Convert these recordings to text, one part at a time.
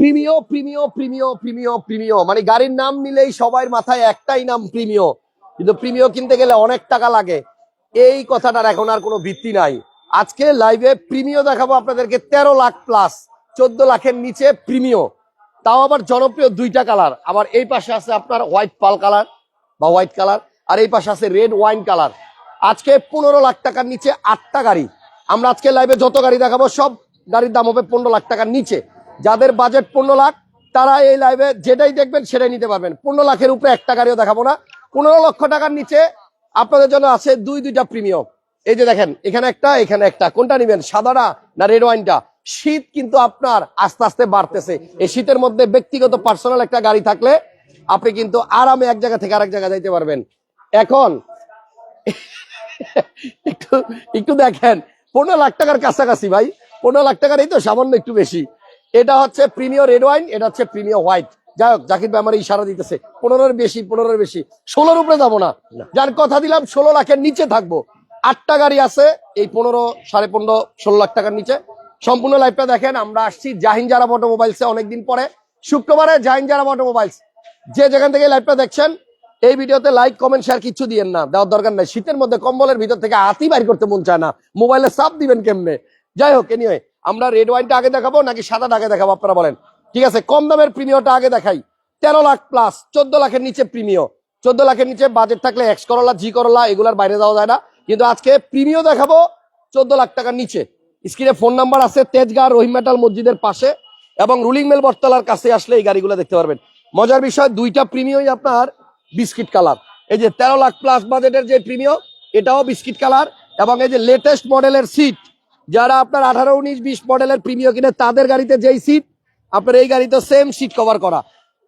Premio Premio Premio Premio Premio. মানে গাড়ির নাম নিলেই সবার মাথায় একটাই নাম, প্রিমিও। কিন্তু প্রিমিও কিনতে গেলে অনেক টাকা লাগে। এই কথাটার এখন আর কোনো ভিত্তি নাই। আজকে লাইভে প্রিমিও দেখাবো আপনাদেরকে তেরো লাখ প্লাস চোদ্দ লাখের নিচে প্রিমিও। তাও আবার জনপ্রিয় দুইটা কালার আবার এই পাশে আছে আপনার হোয়াইট পাল কালার বা হোয়াইট কালার আর এই পাশে আছে রেড ওয়াইন কালার আজকে পনেরো লাখ টাকার নিচে আটটা গাড়ি। আমরা আজকে লাইভে যত গাড়ি দেখাবো সব গাড়ির দাম হবে পনেরো লাখ টাকার নিচে। যাদের বাজেট পনেরো লাখ, তারা এই লাইভে যেটাই দেখবেন সেটাই নিতে পারবেন। পনেরো লাখের উপরে একটা গাড়িও দেখাবো না। পনেরো লক্ষ টাকার নিচে আপনাদের জন্য আছে দুই দুইটা প্রিমিয়াম এই যে দেখেন, এখানে একটা এখানে একটা। কোনটা নিবেন, সাদাটা না রেড ওয়াইনটা শীত কিন্তু আপনার আস্তে আস্তে বাড়তেছে। এই শীতের মধ্যে ব্যক্তিগত পার্সোনাল একটা গাড়ি থাকলে আপনি কিন্তু আরামে এক জায়গা থেকে আরেক জায়গা যাইতে পারবেন। এখন একটু একটু দেখেন, পনেরো লাখ টাকার কাছাকাছি ভাই। পনেরো লাখ টাকার এই তো সামান্য একটু বেশি। এটা হচ্ছে প্রিমিয় রেড ওয়াইন এটা হচ্ছে প্রিমিয় হোয়াইট। যাই হোক জাকির ভাই আমার ইশারা দিতেছে। পনেরোর বেশি পনেরোর বেশি। ষোলোর উপরে যাব না। যার কথা দিলাম ষোলো লাখের নিচে থাকব। আটটা গাড়ি আছে এই পনেরো সাড়ে পনেরো ষোলো লাখ টাকার নিচে। সম্পূর্ণ লাইভটা দেখেন আমরা আসছি জাহিন জারা অটোমোবাইলসে অনেকদিন পরে। শুক্রবারে জাহিন জারা অটোমোবাইলস যে যেখান থেকে লাইভটা দেখছেন এই ভিডিওতে লাইক কমেন্ট শেয়ার কিছু দিয়েন না। দেওয়ার দরকার নাই। শীতের মধ্যে কম্বলের ভিতর থেকে হাতি বাইর করতে মন চায় না। মোবাইলে সাপ দিবেন কেমনে? যাই হোক এনিওয়ে আমরা রেড ওয়াইনটা আগে দেখাবো নাকি সাদাটা আগে দেখাবো আপনারা বলেন? ঠিক আছে, কম দামের প্রিমিয়টা আগে দেখাই। তেরো লাখ প্লাস চোদ্দ লাখের নিচে প্রিমিয় চোদ্দ লাখের নিচে বাজেট থাকলে এক্স করলা জি করলা এগুলার বাইরে যাওয়া যায় না। কিন্তু আজকে প্রিমিয় দেখাবো চোদ্দ লাখ টাকার নিচে। স্ক্রিনে ফোন নাম্বার আছে তেজগাঁ রহিম মেটাল মসজিদের পাশে এবং রুলিং মেল বটতলার কাছে আসলে এই গাড়িগুলো দেখতে পারবেন। মজার বিষয়, দুইটা প্রিমিয়ই আপনার বিস্কিট কালার। এই যে তেরো লাখ প্লাস বাজেটের যে প্রিমিয় এটাও বিস্কিট কালার এবং এই যে লেটেস্ট মডেলের সিট যারা আপনার আঠারো, উনিশ, বিশ মডেলের প্রিমিয় কিনে তাদের গাড়িতে যেই সিট আপনার এই গাড়িতে সেম সিট কভার করা।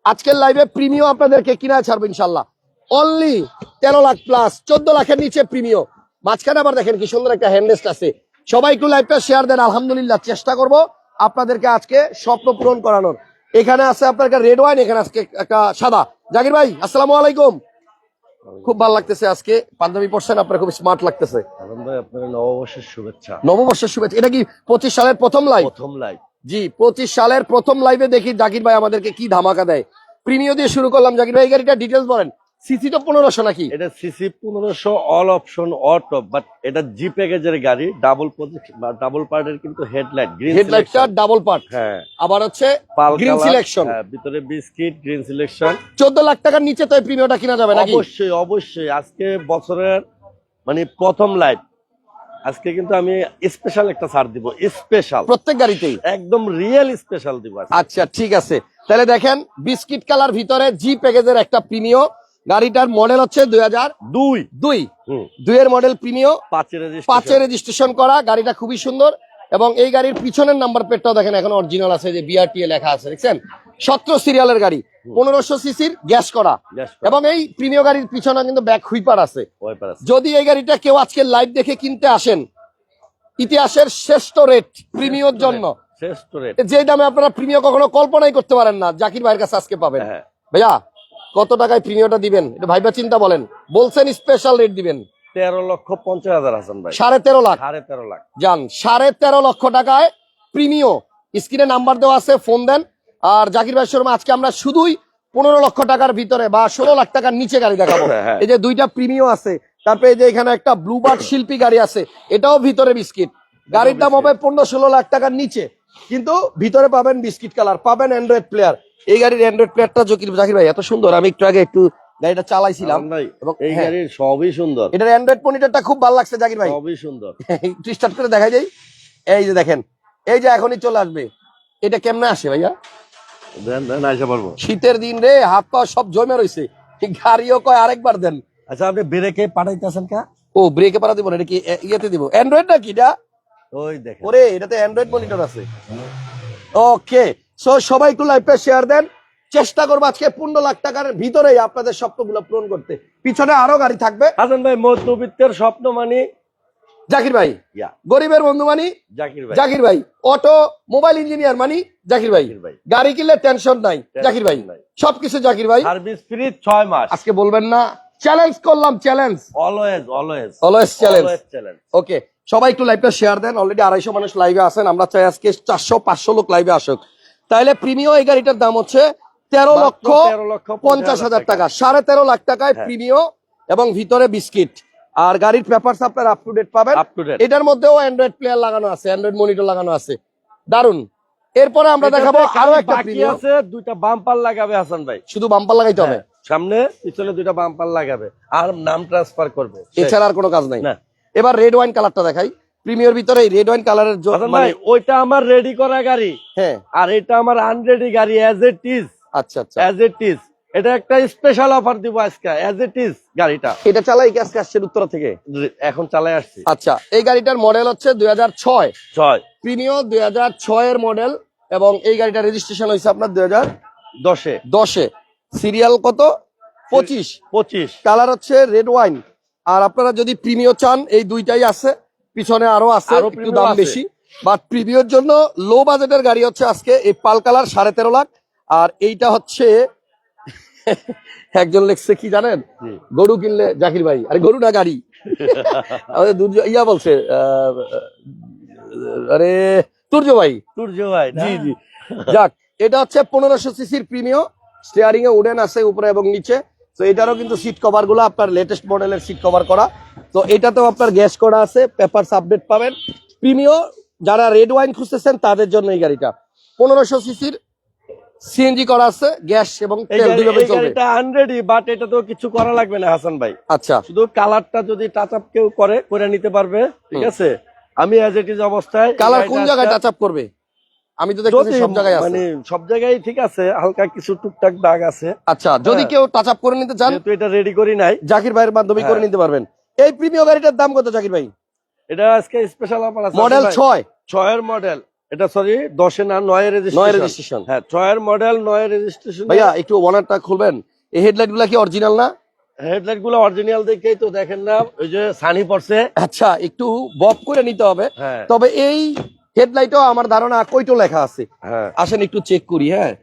আজকের লাইভে প্রিমিয় আপনাদেরকে কিনা ছাড়বো ইনশাল্লাহ অনলি তেরো লাখ প্লাস চোদ্দ লাখের নিচে প্রিমিয় মাঝখানে আবার দেখেন কি সুন্দর একটা হ্যান্ডেস্ট আছে। সবাই একটু লাইভটা শেয়ার দেন, আলহামদুলিল্লাহ চেষ্টা করব আপনাদেরকে আজকে স্বপ্ন পূরণ করানোর। এখানে আছে আপনার একটা রেড ওয়াইন এখানে আজকে একটা সাদা। জাকির ভাই, আসসালামু আলাইকুম। খুব ভালো লাগতেছে আজকে। পাঞ্জাবি পড়ছেন আপনার খুব স্মার্ট লাগতেছে। নববর্ষের শুভেচ্ছা। নববর্ষের শুভেচ্ছা। এটা কি পঁচিশ সালের প্রথম লাইভ প্রথম লাইভ জি পঁচিশ সালের প্রথম লাইভে দেখি জাকির ভাই আমাদেরকে কি ধামাকা দেয়। প্রিমিয় দিয়ে শুরু করলাম। জাকির ভাই এই গাড়িটা ডিটেলস বলেন। সিসি তো পনেরোশো নাকি? এটা সিসি পনেরোশো অল অপশন অটো বাট এটা জি প্যাকেজের গাড়ি ডাবল ডাবল পার্টের কিন্তু হেডলাইট গ্রিন হেডলাইটটা ডাবল পার্ট হ্যাঁ। আবার হচ্ছে গ্রিন সিলেকশন হ্যাঁ, ভিতরে বিস্কিট গ্রিন সিলেকশন চোদ্দ লাখ টাকার নিচে তো এই প্রিমিয়টা কিনা যাবে নাকি? অবশ্যই অবশ্যই। আজকে বছরের মানে প্রথম লাইট আজকে কিন্তু আমি স্পেশাল একটা ছাড় দিব স্পেশাল প্রত্যেক গাড়িতেই? একদম রিয়েল স্পেশাল দিব আচ্ছা ঠিক আছে। তাহলে দেখেন বিস্কিট কালার ভিতরে জি প্যাকেজের একটা প্রিমিয় গাড়িটার মডেল হচ্ছে দুই হাজার দুই। দুই। দুইয়ের মডেল প্রিমিয় পাঁচের পাঁচে রেজিস্ট্রেশন করা গাড়িটা খুবই সুন্দর। এবং এই গাড়ির পিছনের নাম্বার প্লেটটাও দেখেন এখন অরিজিনাল আছে যে বিআরটিএ লেখা আছে দেখছেন? সতেরো সিরিয়ালের গাড়ি পনেরোশো সিসির গ্যাস করা। এবং এই প্রিমিয় গাড়ির পিছনে কিন্তু ব্যাক হুইপার আছে। যদি এই গাড়িটা কেউ আজকে লাইভ দেখে কিনতে আসেন ইতিহাসের শ্রেষ্ঠ রেট প্রিমিয়র জন্য। শ্রেষ্ঠ রেট যে দামে আপনারা প্রিমিয় কখনো কল্পনাই করতে পারেন না জাকির ভাইয়ের কাছে আজকে পাবেন। হ্যাঁ। ভাইয়া কত টাকায় প্রিমিয়টা দিবেন? এটা ভাইবা চিন্তা বলেন। বলছেন স্পেশাল রেট দিবেন। তেরো লক্ষ পঞ্চাশ হাজার হাসান ভাই। সাড়ে তেরো লাখ? সাড়ে তেরো লাখ। যান সাড়ে তেরো লক্ষ টাকায় প্রিমিয় স্ক্রিনে নাম্বার দেওয়া আছে ফোন দেন। আর জাকির ভাই শোরুমে আজকে আমরা শুধুই পনেরো লক্ষ টাকার ভিতরে বা ষোলো লাখ টাকার নিচে গাড়ি দেখাবো। হ্যাঁ। এই যে দুইটা প্রিমিয় আছে তারপরে এই যে এখানে একটা ব্লুবার্ড শিল্পী গাড়ি আছে এটাও ভিতরে বিস্কিট গাড়ির দাম হবে পনেরো ষোলো লাখ টাকার নিচে। কিন্তু ভিতরে পাবেন বিস্কিট কালার পাবেন অ্যান্ড্রয়েড প্লেয়ার এই গাড়ির অ্যান্ড্রয়েড প্লেয়ারটা জাকির জাকির ভাই এত সুন্দর। আমি একটু আগে একটু গাড়িটা চালাইছিলাম। ভাই এবং এই হ্যাঁ, গাড়ির সবই সুন্দর। এটার অ্যান্ড্রয়েড মনিটরটা খুব ভালো লাগছে জাকির ভাই। সবই সুন্দর। একটু স্টার্ট করে দেখাই যাই এই যে দেখেন এই যে এখনই চলে আসবে। এটা কেমনে আসে ভাইয়া? দেন দেন আসা পারব শীতের দিন রে হাত পা সব জমে রয়েছে গাড়িও কয় আরেকবার দেন। আচ্ছা আপনি ব্রেকে পাঠাইতেছেন কা? ও ব্রেকে পারা দিব না এটা কি ইয়েতে দিব? অ্যান্ড্রয়েড নাকি এটা? ওই দেখেন। ওরে এটাতে অ্যান্ড্রয়েড মনিটর আছে। ওকে সো সবাই একটু লাইভটা শেয়ার দেন। চেষ্টা করব আজকে পনেরো লাখ টাকার ভিতরেই আপনাদের স্বপ্নগুলো পূরণ করতে। পিছনে আরও গাড়ি থাকবে। হাসান ভাই মধ্যবিত্তের স্বপ্ন মানে। জাকির ভাই। গরিবের বন্ধু মানি। জাকির ভাই। জাকির ভাই। অটো মোবাইল ইঞ্জিনিয়ার মানি। জাকির ভাই। গাড়ি কিনলে টেনশন নাই। জাকির ভাই। সবকিছু জাকির ভাই। সার্ভিস ফ্রি ছয় মাস। আজকে বলবেন না। চ্যালেঞ্জ করলাম challenge always always always challenge challenge okay সবাই একটু লাইভটা শেয়ার দেন। অলরেডি আড়াইশো মানুষ লাইভে আসেন আমরা চাই আজকে চারশো পাঁচশো লোক লাইভে আসুক। তাহলে প্রিমিয় এই গাড়িটার দাম হচ্ছে তেরো লক্ষ লক্ষ পঞ্চাশ হাজার টাকা। সাড়ে তেরো লাখ টাকায় হ্যাঁ। প্রিমিয় এবং ভিতরে বিস্কিট। আর গাড়ির পেপারস আপনার আপ টু ডেট পাবেন। এটার মধ্যেও অ্যান্ড্রয়েড প্লেয়ার লাগানো আছে অ্যান্ড্রয়েড মনিটর লাগানো আছে। দারুণ এরপরে আমরা দেখাবো আরও একটা আছে দুইটা বাম্পার লাগাবে হাসান ভাই। শুধু বাম্পার লাগাইতে হবে? হ্যাঁ, সামনে পিছনে দুইটা বাম্পার লাগাবে। আর নাম ট্রান্সফার করবে। এছাড়া আর কোনো কাজ নাই। না। এবার রেড ওয়াইন কালারটা দেখাই। প্রিমিয়র ভিতরে রেড ওয়াইন কালারের মানে ওইটা আমার রেডি করা গাড়ি। হ্যাঁ। আর এটা আমার আনরেডি গাড়ি অ্যাজ ইট ইজ আচ্ছা আচ্ছা। অ্যাজ ইট ইজ এটা একটা স্পেশাল অফার দিব আজকে অ্যাজ ইট ইজ গাড়িটা। এটা চালাই গ্যাস কাশের উত্তর থেকে? এখন চালাই আসছে। আচ্ছা এই গাড়িটার মডেল হচ্ছে দুই হাজার ছয়। ছয়। প্রিমিয় দুই হাজার ছয়ের মডেল এবং এই গাড়িটার রেজিস্ট্রেশন হয়েছে আপনার দুই হাজার দশে। দশে। সিরিয়াল কত? পঁচিশ। পঁচিশ। কালার হচ্ছে রেড ওয়াইন আর আপনারা যদি প্রিমিয় চান এই দুইটাই আছে। পিছনে আরও আছে আরও একটু দাম বেশি। বাট প্রিমিয়র জন্য লো বাজেটের গাড়ি হচ্ছে আজকে এই পাল কালার সাড়ে তেরো লাখ। আর এইটা হচ্ছে একজন লেখছে কি জানেন? গরু কিনলে জাকির ভাই আরে গরু না গাড়ি। আমাদের ইয়া বলছে আরে তুর্য ভাই। সূর্য ভাই জি জি। যাক এটা হচ্ছে পনেরোশো সিসির প্রিমিয় স্টিয়ারিং এ উডেন আছে উপরে এবং নিচে। তো এটারও কিন্তু সিট কভারগুলো আপনার লেটেস্ট মডেলের সিট কভার করা। তো এটাতেও আপনার গ্যাস করা আছে পেপারস আপডেট পাবেন। প্রিমিয় যারা রেড ওয়াইন খুঁজতেছেন তাদের জন্য এই গাড়িটা। পনেরোশো সিসির সিএনজি করা আছে গ্যাস এবং তেল দুইভাবে গাড়িটা আনরেডি বাট এটা তো কিছু করা লাগবে না হাসান ভাই। আচ্ছা। শুধু কালারটা যদি টাচ আপ কেউ করে করে নিতে পারবে ঠিক আছে? আমি অ্যাজ ইট ইজ অবস্থায় কালার কোন জায়গায় টাচ আপ করবে? আমি তো দেখতেছি সব জায়গায় আছে। মানে সব জায়গায় ঠিক আছে হালকা কিছু টুকটাক দাগ আছে। আচ্ছা যদি হ্যাঁ। কেউ টাচ আপ করে নিতে চান যেহেতু এটা রেডি করি নাই। জাকির ভাইয়ের মাধ্যমে করে হ্যাঁ। নিতে পারবেন। এই প্রিমিয় গাড়িটার দাম কত জাকির ভাই? এটা আজকে স্পেশাল অফার আছে মডেল ভাই। ছয়। ছয়ের মডেল এটা সরি দশে না নয় নয় রেজিস্ট্রেশন রেজিস্ট্রেশন হ্যাঁ ছয়ের মডেল নয় রেজিস্ট্রেশন ভাইয়া একটু ওনারটা খুলবেন। এই হেডলাইটগুলা কি অরিজিনাল না? হেডলাইটগুলো অরিজিনাল দেখেই তো দেখেন না ওই যে সানি পড়ছে। আচ্ছা একটু বব করে নিতে হবে। হ্যাঁ। তবে এই হেডলাইটও আমার ধারণা কইটো লেখা আছে। হ্যাঁ। আসেন একটু চেক করি হ্যাঁ।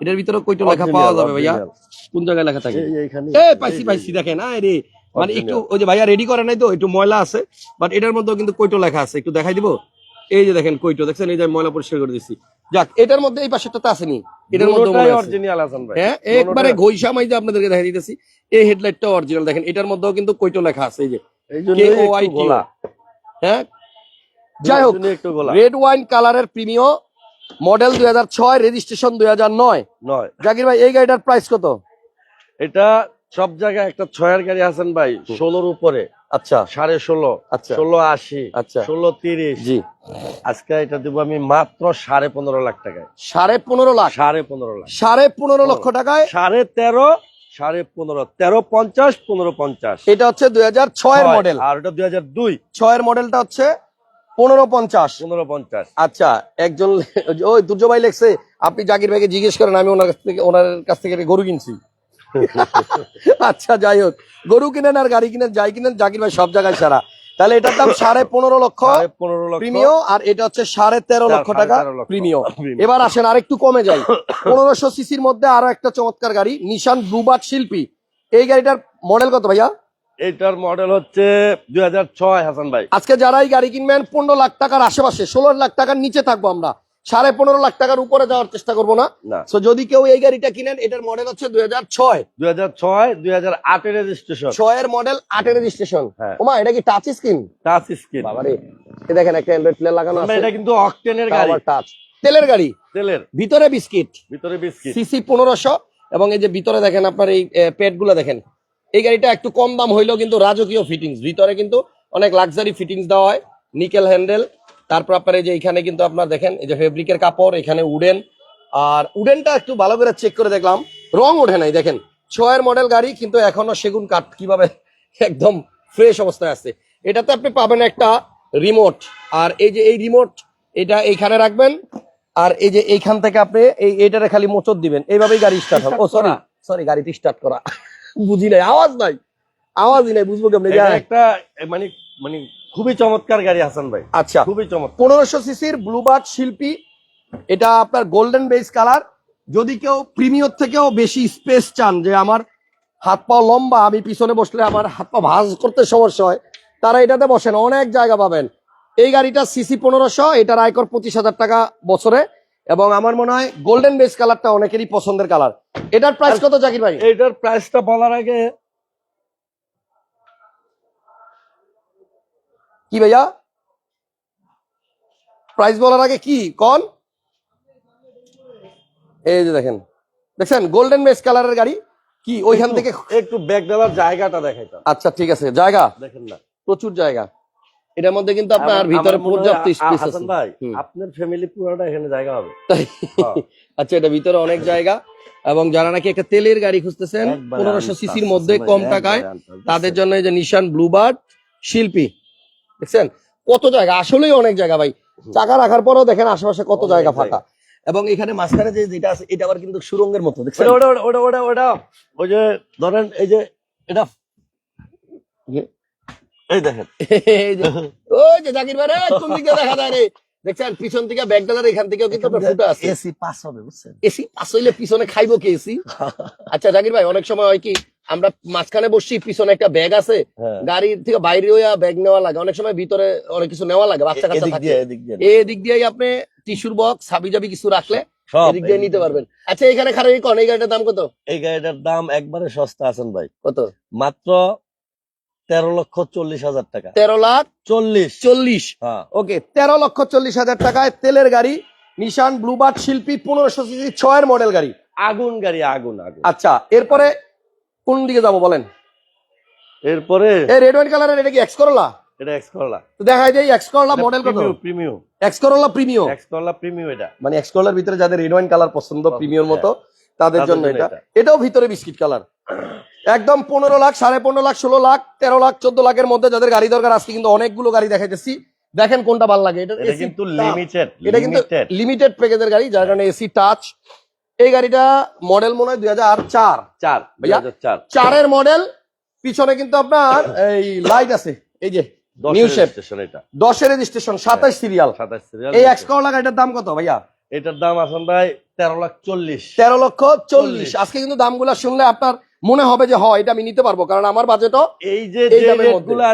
এটার ভিতরে কইটো লেখা পাওয়া যাবে ভাইয়া। কোন জায়গায় লেখা থাকে? এই- এ পাইছি পাইছি দেখেন আয় রে। মানে একটু ওই যে ভাইয়া রেডি করে নাই তো একটু ময়লা আছে। বাট এটার মধ্যেও কিন্তু কইটো লেখা আছে। একটু দেখাই দিব? এই যে দেখেন কইটো দেখছেন? এই যে ময়লা পরিষ্কার করে দিছি। যাক এটার মধ্যে এই পাশে পাশেরটা আসেনি। এটার মধ্যে অরিজিনাল হাসান ভাই। হ্যাঁ একবারে ঘইসা মাইজা আপনাদেরকে দেখাই দিতেছি এই হেডলাইটটা অরিজিনাল দেখেন এটার মধ্যেও কিন্তু কইটো লেখা আছে এই যে এই গোলা। হ্যাঁ? যাই হোক রেড ওয়াইন কালারের প্রিমিয় মডেল দুই হাজার ছয় রেজিস্ট্রেশন দুই হাজার নয়। নয়। জাকির ভাই এই গাড়িটার প্রাইস কত? এটা সব জায়গায় একটা ছয়ের গাড়ি হাসান ভাই ষোলোর উপরে। আচ্ছা। সাড়ে ষোলো আচ্ছা। ষোলো আশি আচ্ছা। ষোলো তিরিশ। জি। আজকে এটা দিব আমি মাত্র সাড়ে পনেরো লাখ টাকায়। সাড়ে পনেরো লাখ? সাড়ে পনেরো লাখ। সাড়ে পনেরো লক্ষ টাকায়? সাড়ে তেরো সাড়ে পনেরো তেরো পঞ্চাশ পনেরো পঞ্চাশ। এটা হচ্ছে দুই হাজার ছয়ের ছয়। মডেল আর এটা দুই হাজার দুই। ছয়ের মডেলটা হচ্ছে পনেরো পঞ্চাশ। পনেরো পঞ্চাশ। আচ্ছা একজন ওই দুর্য ভাই লেখছে আপনি জাকির ভাইকে জিজ্ঞেস করেন আমি ওনার কাছ থেকে ওনার কাছ থেকে গরু কিনছি। আচ্ছা যাই হোক। গরু কিনেন আর গাড়ি কিনেন যাই কিনেন জাকির ভাই সব জায়গায় সারা। তাহলে এটার দাম সাড়ে পনেরো লক্ষ সাড়ে পনেরো লক্ষ। প্রিমিয় আর এটা হচ্ছে সাড়ে তেরো লক্ষ টাকা প্রিমিয় এবার আসেন আর একটু কমে যাই। পনেরোশো সিসির মধ্যে আরও একটা চমৎকার গাড়ি নিশান ব্লুবার্ড শিল্পী। এই গাড়িটার মডেল কত ভাইয়া? এটার মডেল হচ্ছে দুই হাজার ছয় হাসান ভাই। আজকে যারা এই গাড়ি কিনবেন পনেরো লাখ টাকার আশেপাশে ষোলো লাখ টাকার নিচে থাকব আমরা। সাড়ে পনেরো লাখ টাকার উপরে যাওয়ার চেষ্টা করব না। তো যদি কেউ এই গাড়িটা কিনেন এটার মডেল হচ্ছে দুই হাজার ছয়। দুই হাজার ছয় দুই হাজার আটের রেজিস্ট্রেশন ছয়ের মডেল আটের রেজিস্ট্রেশন হ্যাঁ। ওমা এটা কি টাচ স্ক্রিন টাচ স্ক্রিন বাবারে দেখেন একটা অ্যান্ড্রয়েড লাগানো আছে। এটা কিন্তু অকটেনের গাড়ি। টাচ তেলের গাড়ি? তেলের। ভিতরে বিস্কিট। ভিতরে বিস্কিট। সিসি পনেরোশো। এবং এই যে ভিতরে দেখেন আপনার এই প্যাডগুলো দেখেন। এই গাড়িটা একটু কম দাম হইলেও কিন্তু রাজকীয় ফিটিংস ভিতরে কিন্তু অনেক লাক্সারি ফিটিংস দেওয়া হয়। নিকেল হ্যান্ডেল তারপর আপনার এই যে এখানে কিন্তু আপনার দেখেন এই যে ফেব্রিকের কাপড় এখানে উডেন আর উডেনটা একটু ভালো করে চেক করে দেখলাম রং ওঠে নাই দেখেন। ছয়ের মডেল গাড়ি কিন্তু এখনও সেগুন কাঠ কীভাবে একদম ফ্রেশ অবস্থায় আছে এটাতে আপনি পাবেন একটা রিমোট আর এই যে এই রিমোট এটা এইখানে রাখবেন। আর এই যে এইখান থেকে আপনি এই এটারে খালি মোচর দিবেন। এইভাবেই গাড়ি স্টার্ট হবে। ও সরি সরি গাড়িটি স্টার্ট করা। বুঝি নাই আওয়াজ নাই। আওয়াজই নাই বুঝব কেমনে একটা মানে মানে খুবই চমৎকার গাড়ি হাসান ভাই। আচ্ছা। খুবই চমৎকার। পনেরোশো সিসির ব্লুবার্ড শিল্পী এটা আপনার গোল্ডেন বেস কালার যদি কেউ প্রিমিয়র থেকেও বেশি স্পেস চান যে আমার হাত পা লম্বা আমি পিছনে বসলে আমার হাত পা ভাজ করতে সমস্যা হয় তারা এটাতে বসেন অনেক জায়গা পাবেন। এই গাড়িটা সিসি পনেরোশো এটার আয়কর পঁচিশ হাজার টাকা বছরে। এবং আমার মনে হয় গোল্ডেন বেস কালারটা অনেকেরই পছন্দের কালার এটার প্রাইস কত জাকির ভাই? এইটার প্রাইসটা বলার আগে কি ভাইয়া? প্রাইস বলার আগে কি? কন? এই যে দেখেন। দেখছেন? গোল্ডেন বেস কালারের গাড়ি। কি ওইখান থেকে একটু ব্যাগ দেওয়ার জায়গাটা দেখাইতাম। আচ্ছা ঠিক আছে। জায়গা? দেখেন না। প্রচুর জায়গা। এটার মধ্যে কিন্তু আপনার ভিতরে পর্যাপ্ত স্পেস আছে। ভাই আপনার ফ্যামিলি পুরোটা এখানে জায়গা হবে? হ্যাঁ। আচ্ছা এটা ভিতরে অনেক জায়গা এবং যারা নাকি একটা তেলের গাড়ি খুঁজতেছেন পনেরোশো সিসির মধ্যে কম টাকায় তাদের জন্য এই যে নিশান ব্লুবার্ড শিল্পী দেখছেন? কত জায়গা আসলেই অনেক জায়গা ভাই। চাকা রাখার পরেও দেখেন আশেপাশে কত জায়গা। ফাঁকা। এবং এখানে মাঝখানে যে যেটা আছে এটা আবার কিন্তু সুরঙ্গের মতো দেখছেন? ওটা ওটা ওটা ওটা ওই যে ধরেন এই যে এটা এই দেখেন। ওই যে জাকির ভাই রে, কোন দিকে দেখা যায় রে? দেখছেন পিছন থেকে ব্যাগডালার এখান থেকেও কিন্তু ফুটা আছে। এসি পাস হবে বুঝছেন? এসি পাস হইলে পিছনে খাইবো কি এসি? আচ্ছা জাকির ভাই অনেক সময় হয় কি আমরা মাঝখানে বসছি পিছনে একটা ব্যাগ আছে হ্যাঁ। গাড়ির থেকে বাইরে হইয়া ব্যাগ নেওয়া লাগে। অনেক সময় ভিতরে অনেক কিছু নেওয়া লাগে বাচ্চা কাচ্চা থাকে। এদিক দিয়ে। এই দিক দিয়ে আপনি টিস্যুর বক্স হাবি জাবি কিছু রাখলে এদিক দিয়ে নিতে পারবেন। আচ্ছা এখানে খারাপ কোন এই গাড়িটার দাম কত? এই গাড়িটার দাম একবারে সস্তা আছেন ভাই। কত? মাত্র তেরো লক্ষ চল্লিশ হাজার টাকা। তেরো লাখ চল্লিশ। চল্লিশ। হ্যাঁ। ওকে তেরো লক্ষ চল্লিশ হাজার টাকায় তেলের গাড়ি নিশান ব্লুবার্ড শিল্পী পনেরোশো সিসি ছয়ের মডেল গাড়ি। আগুন গাড়ি আগুন আগুন। আচ্ছা এরপরে কোন দিকে যাব বলেন? এরপরে? এই রেড ওয়াইন কালারের এটা কি এক্স করলা এটা এক্স করলা তো দেখা যায় এক্স করলা মডেল কত? Premium X Corolla premium X Corolla premium এটা। মানে এক্স করলার ভিতরে যাদের রেড ওয়াইন কালার পছন্দ প্রিমিয়র মতো তাদের জন্য এটা। এটাও ভিতরে বিস্কিট কালার একদম পনেরো লাখ সাড়ে পনেরো লাখ ষোলো লাখ তেরো লাখ চোদ্দ লাখের মধ্যে যাদের গাড়ি দরকার আজকে কিন্তু অনেকগুলো গাড়ি দেখাইতেছি। দেখেন কোনটা ভালো লাগে। এটা কিন্তু লিমিটেড এটা কিন্তু লিমিটেড প্যাকেজের গাড়ি যার কারণে এসি টাচ এই গাড়িটা মডেল মনে হয় দুই হাজার চার। চার চারের মডেল পিছনে কিন্তু আপনার এই লাইট আছে। এই যে স্টেশন এটা। দশের রেজিস্ট্রেশন সাতাশ সিরিয়াল সাতাশ সিরিয়াল এই এক্স করলা গাড়িটার দাম কত ভাইয়া? এটার দাম ভাই তেরো লাখ চল্লিশ। তেরো লক্ষ চল্লিশ। চল্লিশ। আজকে কিন্তু দামগুলো শুনলে আপনার মনে হবে যে হয় এটা আমি নিতে পারব কারণ আমার বাজেটও এই যে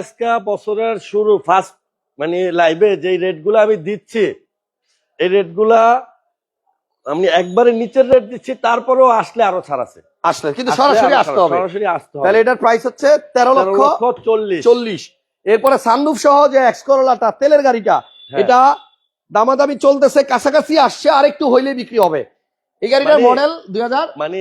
আজকে বছরের শুরু ফার্স্ট মানে লাইভে যে রেটগুলো আমি দিচ্ছি এই রেটগুলা আমি একবারে নিচের রেট দিচ্ছি তারপরেও আসলে আরও ছাড় আছে। আসলে কিন্তু সরাসরি আসতে হবে। সরাসরি আসতে হবে। তাহলে এটার প্রাইস হচ্ছে তেরো লক্ষ চল্লিশ। চল্লিশ। এরপরে সানরুফ সহ যে এক্স করলাটা তেলের গাড়িটা হ্যাঁ। এটা দামাদামি চলতেছে কাছাকাছি আসছে আর একটু হইলে বিক্রি হবে। এই গাড়িটার মানে- মডেল দুই হাজার মানে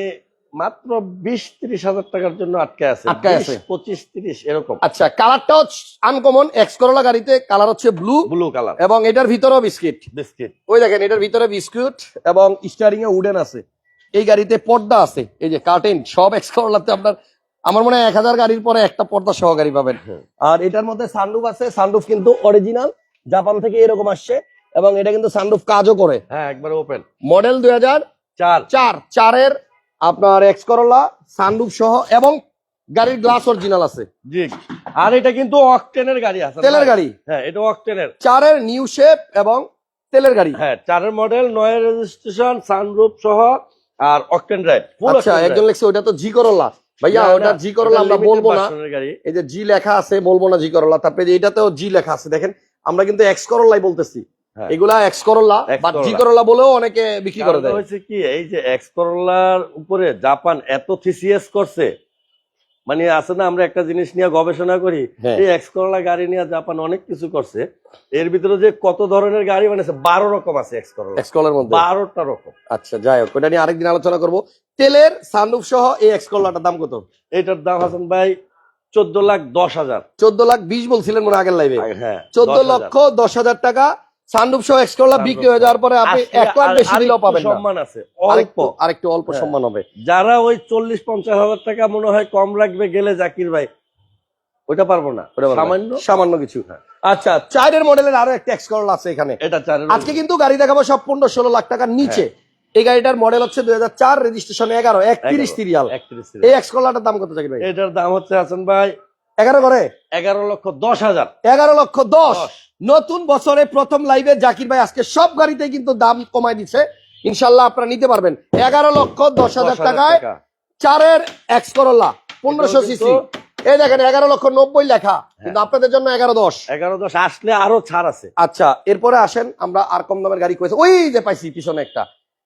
মাত্র বিশ ত্রিশ হাজার টাকার জন্য আটকে আছে। আটকায় আছে। পঁচিশ তিরিশ এরকম। আচ্ছা কালারটাও আনকমন এক্স করলা গাড়িতে কালার হচ্ছে ব্লু ব্লু কালার এবং এটার ভিতরেও বিস্কিট। বিস্কিট। ওই দেখেন এটার ভিতরে বিস্কুট এবং স্টারিং এ উডেন আছে। এই গাড়িতে পর্দা আছে এই যে কার্টেন সব এক্স করলাতে আপনার আমার মনে হয় এক হাজার গাড়ির পরে একটা পর্দা সহকারী পাবেন। হ্যাঁ। আর এটার মধ্যে সানরুফ আছে সানরুফ কিন্তু অরিজিনাল জাপান থেকে এরকম আসছে এবং এটা কিন্তু সানরুফ কাজও করে। হ্যাঁ একবার ওপেন মডেল দুই হাজার চার। চার চারের আপনার এক্স করলা সানরুফ সহ এবং গাড়ির গ্লাস অরিজিনাল আছে। জি। আর এটা কিন্তু অকটেনের গাড়ি আছে। তেলের গাড়ি? হ্যাঁ এটা অকটেনের চারের নিউ শেপ এবং তেলের গাড়ি। হ্যাঁ চারের মডেল নয় রেজিস্ট্রেশন সানরুফ সহ আর অকটেন ড্রাইভ আচ্ছা একজন লেখছে ওটা তো জি করলা ভাইয়া ওটা জি করলা আমরা বলব না। গাড়ি। এই যে জি লেখা আছে বলব না জি করলা তারপরে এটাতেও জি লেখা আছে। দেখেন আমরা কিন্তু এক্স করলাই বলতেছি। এগুলা এক্স করলা বা জি করলা বলেও অনেকে বিক্রি করে দেয়। কি এই যে এক্স করলার উপরে জাপান এত থিসিএস করছে মানে আছে না আমরা একটা জিনিস নিয়ে গবেষণা করি হ্যাঁ। এই এক্স করলা গাড়ি নিয়ে জাপান অনেক কিছু করছে এর ভিতরে যে কত ধরনের গাড়ি বানিয়েছে বারো রকম আছে এক্স করলা এক্স কলার মধ্যে? বারোটা রকম। আচ্ছা যাই হোক ওটা নিয়ে আরেকদিন আলোচনা করব। তেলের সানরুফ সহ এই এক্স করলাটার দাম কত? এটার দাম হাসান ভাই চোদ্দ লাখ দশ হাজার। চোদ্দ লাখ বিশ বলছিলেন মনে হয় আগের লাইভে হ্যাঁ চোদ্দ লক্ষ দশ হাজার টাকা সানরুফ সহ এক্স করলা বিক্রি হয়ে যাওয়ার পরে আপনি এক লাখ বেশি দিলেও পাবেন সম্মান আছে অল্প। আরেকটু অল্প হ্যাঁ। সম্মান হবে। যারা ওই চল্লিশ পঞ্চাশ হাজার টাকা মনে হয় কম রাখবে গেলে জাকির ভাই ওটা পারব না। সামান্য? সামান্য কিছু। হ্যাঁ। আচ্ছা চারের মডেলের আরও একটা এক্স করলা আছে এখানে। এটা চারের আজকে কিন্তু গাড়ি দেখাবো সব পনেরো ষোলো লাখ টাকার নিচে। এই গাড়িটার মডেল হচ্ছে দুই হাজার চার রেজিস্ট্রেশন এগারো একত্রিশ সিরিয়াল এই এক্স করলাটার দাম কত ভাই? এটার দাম হচ্ছে হাসান ভাই এগারো করে? এগারো লক্ষ দশ হাজার। এগারো লক্ষ দশ। নতুন বছরে প্রথম লাইভে জাকির ভাই আজকে সব গাড়িতে কিন্তু দাম কমাই দিচ্ছে। ইনশাল্লাহ আপনারা নিতে পারবেন। এগারো লক্ষ দশ হাজার টাকায় চারের এক্স করলা পনেরোশো সিসি এই দেখেন এগারো লক্ষ নব্বই লেখা। কিন্তু আপনাদের জন্য এগারো দশ। এগারো দশ আসলে আরও ছাড় আছে। আচ্ছা এরপরে আসেন আমরা আর কম দামের গাড়ি করেছি ওই যে পাইছি পিছনে একটা।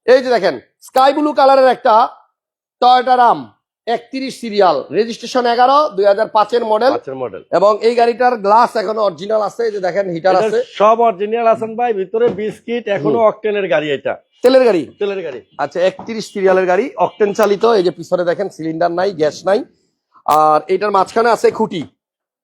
এই যে দেখেন স্কাই ব্লু কালারের একটা টয়োটা রাম একত্রিশ সিরিয়াল। রেজিস্ট্রেশন এগারো দুই হাজার পাঁচের মডেল মডেল এবং এই গাড়িটার গ্লাস এখনও অরিজিনাল আছে এই যে দেখেন হিটার আছে। সব অরিজিনাল আছেন ভাই ভিতরে বিস্কিট এখনও অকটেনের গাড়ি এটা। তেলের গাড়ি? তেলের গাড়ি। আচ্ছা একত্রিশ সিরিয়ালের গাড়ি অকটেন চালিত এই যে পিছনে দেখেন সিলিন্ডার নাই গ্যাস নাই। আর এটার মাঝখানে আছে খুঁটি।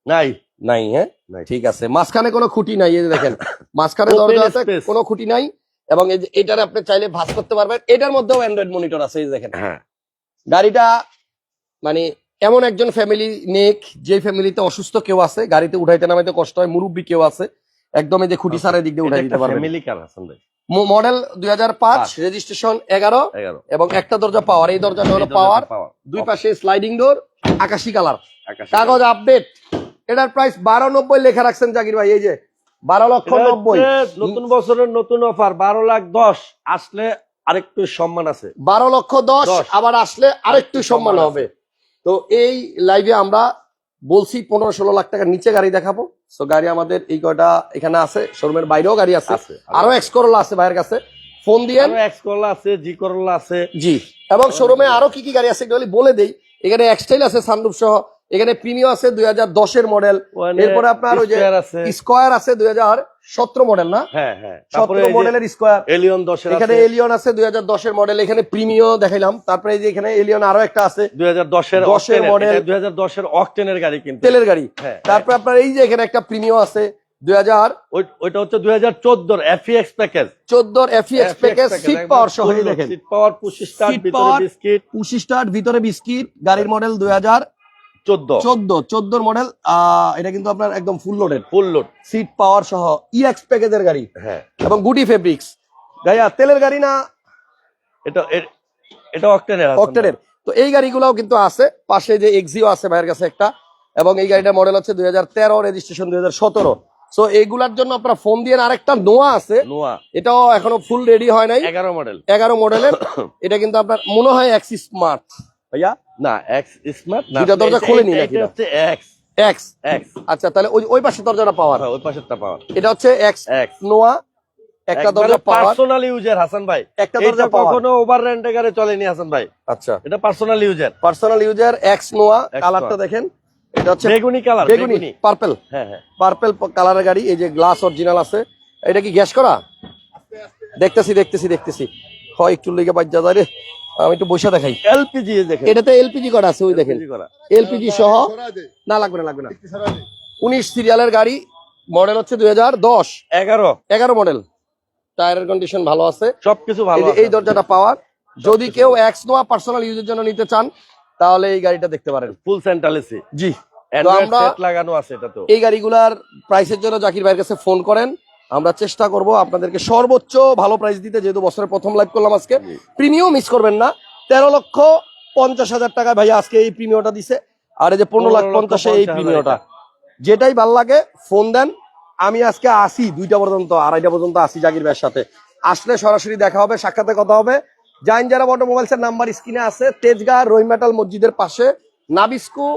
নাই। নাই হ্যাঁ। ঠিক আছে মাঝখানে কোনো খুঁটি নাই এই যে দেখেন। মাঝখানে দরজা আছে কোনো খুঁটি নাই এবং এই যে এটার আপনি চাইলে ভাঁজ করতে পারবেন। এটার মধ্যেও অ্যান্ড্রয়েড মনিটর আছে এই দেখেন। হ্যাঁ। গাড়িটা মানে এমন একজন ফ্যামিলি নেক যে ফ্যামিলিতে অসুস্থ কেউ আছে গাড়িতে উঠাইতে নামাইতে কষ্ট হয় মুরব্বী কেউ আছে একদম এই যে খুঁটি সারের দিক দিয়ে উঠাই দিতে পারবেন ফ্যামিলি কার হাসান ভাই মডেল দুই হাজার পাঁচ রেজিস্ট্রেশন এগারো এবং একটা দরজা পাওয়ার এই দরজাটা হলো পাওয়ার দুই পাশে স্লাইডিং ডোর আকাশি কালার কাগজ আপডেট এটার প্রাইস বারো নব্বই লেখা রাখছেন জাকির ভাই এই যে বারো লক্ষ নব্বই। নতুন বছরের নতুন অফার বারো লাখ দশ। আসলে আরেকটু সম্মান আছে। বারো লক্ষ দশ। আবার আসলে আরেকটু সম্মান হবে। তো এই লাইভে আমরা বলছি পনেরো ষোলো লাখ টাকার নিচে গাড়ি দেখাবো। তো গাড়ি আমাদের এই কয়টা এখানে আছে? শোরুমের বাইরেও গাড়ি আছে। আরও এক্স করোলা আছে ভাইয়ের কাছে। ফোন দিয়ে। এক্স করলা আছে জি করলা আছে। জি। এবং শোরুমে আরও কি কি গাড়ি আছে এগুলো বলে দেই। এখানে এক্সটাইল আছে সানরুফ সহ। এখানে প্রিমিয়াম আছে দুই হাজার দশের মডেল এরপরে আপনার ওই যে স্কোয়ার আছে দুই হাজার সতেরো মডেল না? হ্যাঁ হ্যাঁ। সতেরো মডেলের স্কোয়ার এলিয়ন দশের এখানে আছে এলিয়ন আছে দুই হাজার দশের মডেল এখানে প্রিমিও দেখাইলাম। তারপরে এই যে এখানে এলিয়ন আরও একটা আছে। দুই হাজার দশের দশের model। দুই হাজার দশের অকটেনের গাড়ি কিন্তু। তেলের গাড়ি। হ্যাঁ তারপরে আপনার এই যে এখানে একটা প্রিমিও আছে দুই হাজার ওইটা হচ্ছে দুই হাজার চোদ্দোর এফিএক্স প্যাকেজ চোদ্দোর এফিএক্স প্যাকেজ সিট পাওয়ার সহ এই দেখেন। সিট পাওয়ার পঁচিশ স্টার Seat ভিতরে বিস্কিট পঁচিশ স্টার ভিতরে বিস্কিট গাড়ির মডেল দুই হাজার। চোদ্দ। চোদ্দ চোদ্দোর মডেল এটা কিন্তু আপনার একদম full loaded full load seat power সহ ইএক্স প্যাকেজের গাড়ি হ্যাঁ। এবং গুটি ফেব্রিক্স আর তেলের গাড়ি না? এটা এটা অকটেনের অক্টেনের তো এই গাড়িগুলোও কিন্তু আছে। পাশে যে এক্সিও আছে ভাইয়ের কাছে একটা। এবং এই গাড়িটার মডেল হচ্ছে দুই হাজার তেরো রেজিস্ট্রেশন দুই হাজার সতেরো। সো এইগুলার জন্য আপনারা ফোন দিয়ে আরেকটা নোয়া আছে। নোয়া এটাও এখনও ফুল রেডি হয় নাই। এগারো মডেল এগারো মডেলের এটা কিন্তু আপনার মনে হয় এক্সিস স্মার্ট ভাইয়া না এক্স স্মার্ট না দুইটা দরজা এটা- খুলে নি নাকি এটা হচ্ছে এক্স এক্স এক্স আচ্ছা তাহলে ওই ওই পাশে দরজাটা পাওয়ার। ওই পাশেরটা পাওয়ার। এটা হচ্ছে এক্স এক্স নোয়া একটা দরজা পাওয়ার। পার্সোনাল ইউজার হাসান ভাই। একটা দরজা পাওয়ার। কখনো ওভার রেন্টে গাড়ি চলেনি হাসান ভাই। আচ্ছা। এটা personal user personal user X Noah কালারটা দেখেন। এটা হচ্ছে বেগুনি কালার বেগুনি পার্পেল হ্যাঁ হ্যাঁ। পার্পেল কালারের গাড়ি এই যে গ্লাস অরিজিনাল আছে। এটা কি গ্যাস করা? দেখতেছি দেখতেছি দেখতেছি। হয় একটু লেগে বাজ্যা যায় রে। আমি একটু বসে দেখাই। এলপিজি দেখেন। এটাতে এলপিজি করা আছে ওই দেখেন। এলপিজি সহ না লাগবে না লাগবে না। উনিশ সিরিয়ালের গাড়ি মডেল হচ্ছে দুই হাজার দশ। এগারো। এগারো মডেল। টায়ারের কন্ডিশন ভালো আছে। সবকিছু ভালো এই দরজাটা পাওয়ার। যদি কেউ এক্স নোয়া পার্সোনাল ইউজের জন্য নিতে চান তাহলে এই গাড়িটা দেখতে পারেন। Full central AC ji. লাগানো আছে এটা তো। এই গাড়িগুলার প্রাইসের জন্য জাকির ভাইয়ের কাছে ফোন করেন। আমরা চেষ্টা করব আপনাদেরকে সর্বোচ্চ ভালো প্রাইস দিতে যেহেতু বছরের প্রথম লাইভ করলাম আজকে। জি। প্রিমিয়াম মিস করবেন না। তেরো লক্ষ পঞ্চাশ হাজার টাকায় ভাইয়া আজকে এই প্রিমিয়মটা দিছে। আর এই যে পনেরো লাখ 15 লক্ষ পঞ্চাশে এই 50 প্রিমিয়মটা যেটাই ভালো লাগে ফোন দেন। আমি আজকে আসি দুইটা পর্যন্ত আড়াইটা পর্যন্ত আসি জাকির ভাইয়ের সাথে। আসলে সরাসরি দেখা হবে সাক্ষাতে কথা হবে। জাইন যারা অটোমোবাইলস এর নাম্বার স্ক্রিনে আছে। তেজগাঁ রহিমেটাল মসজিদের পাশে নাবিস্কু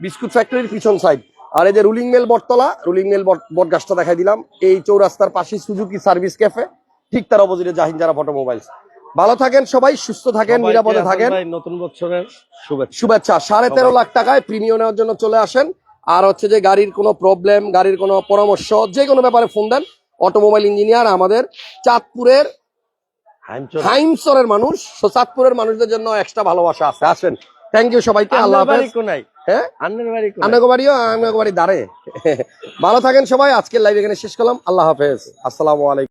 বিস্কুট ফ্যাক্টরির পিছন সাইড আর এই যে রুলিং মেল বটতলা রুলিং মেল বট গাছটা দেখাই দিলাম। এই চৌরাস্তার পাশে সুজুকি সার্ভিস ক্যাফে ঠিক তার অপোজিটে জাহিন যারা অটোমোবাইলস ভালো থাকেন সবাই সুস্থ থাকেন নিরাপদে থাকেন। নতুন বছরের শুভেচ্ছা। শুভেচ্ছা। সাড়ে তেরো লাখ টাকায় প্রিমিয়াম নেওয়ার জন্য চলে আসেন। আর হচ্ছে যে গাড়ির কোনো প্রবলেম গাড়ির কোনো পরামর্শ যে কোনো ব্যাপারে ফোন দেন। অটোমোবাইল ইঞ্জিনিয়ার আমাদের চাঁদপুরের হাইমসরের মানুষ। চাঁদপুরের মানুষদের জন্য এক্সট্রা ভালোবাসা আছে। আসেন। থ্যাংক ইউ সবাইকে। আল্লাহ হাফেজ। হ্যাঁ? আন্নের বাড়ি আপনাকে বাড়িও আপনাকে বাড়ি দাঁড়ে ভালো থাকেন সবাই আজকের লাইভ এখানে শেষ করলাম। আল্লাহ হাফেজ। আসসালামু আলাইকুম।